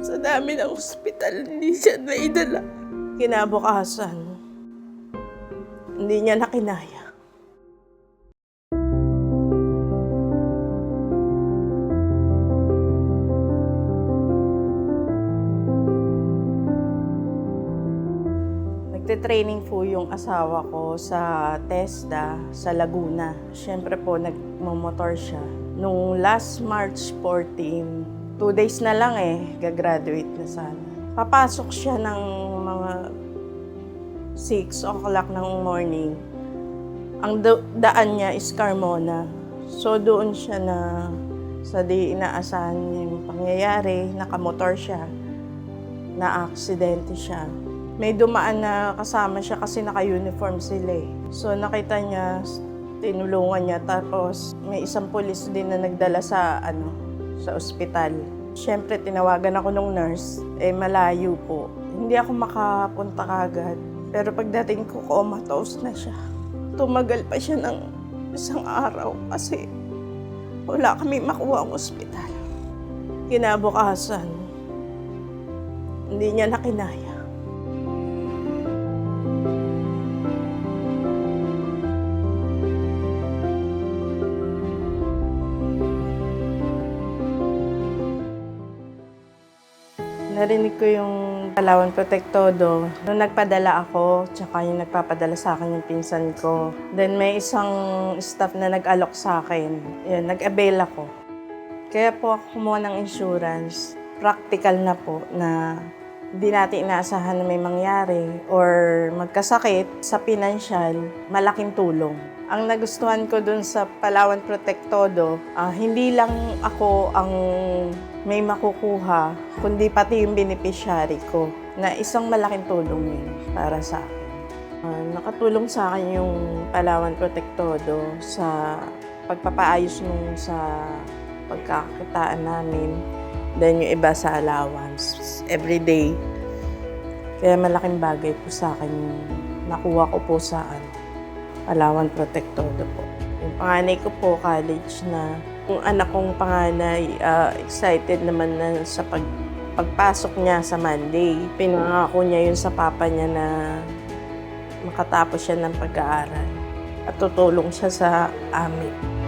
Sa dami ng ospital, hindi siya naidala. Kinabukasan, hindi niya nakinaya. Nagte-training po yung asawa ko sa TESDA sa Laguna. Siyempre po, nagmamotor siya. Nung last March 14, two days na lang eh, gagraduate na sana. Papasok siya ng mga 6 o'clock ng morning. Ang da- daan niya is Carmona. So doon siya na sa di inaasahan yung pangyayari, nakamotor siya, na-aksidente siya may dumaan na kasama siya kasi naka-uniform sila eh. So nakita niya, tinulungan niya tapos may isang pulis din na nagdala sa ano sa ospital. Siyempre tinawagan ako nung nurse, eh malayo po. Hindi ako makapunta kagad. Pero pagdating ko, comatose na siya. Tumagal pa siya ng isang araw kasi wala kami makuha ang ospital. Kinabukasan, hindi niya nakinaya. Narinig ko yung Palawan Protectodo. Nung nagpadala ako, tsaka yung nagpapadala sa akin yung pinsan ko. Then may isang staff na nag-alok sa akin. Yan, nag-avail ako. Kaya po ako kumuha ng insurance. Practical na po na hindi natin inaasahan na may mangyari or magkasakit sa financial, malaking tulong. Ang nagustuhan ko dun sa Palawan Protectodo, ah, hindi lang ako ang may makukuha, kundi pati yung beneficiary ko, na isang malaking tulong yun para sa akin. Ah, nakatulong sa akin yung Palawan Protectodo sa pagpapaayos nung sa pagkakakitaan namin. Then yung iba sa allowance every day. Kaya malaking bagay po sa akin yung nakuha ko po sa ano, Palawan Protectodo po. Yung panganay ko po, college na. Yung anak kong panganay, ah, excited naman na sa pag, pagpasok niya sa Monday. Pinangako niya yun sa papa niya na makatapos siya ng pag-aaral. At tutulong siya sa amin.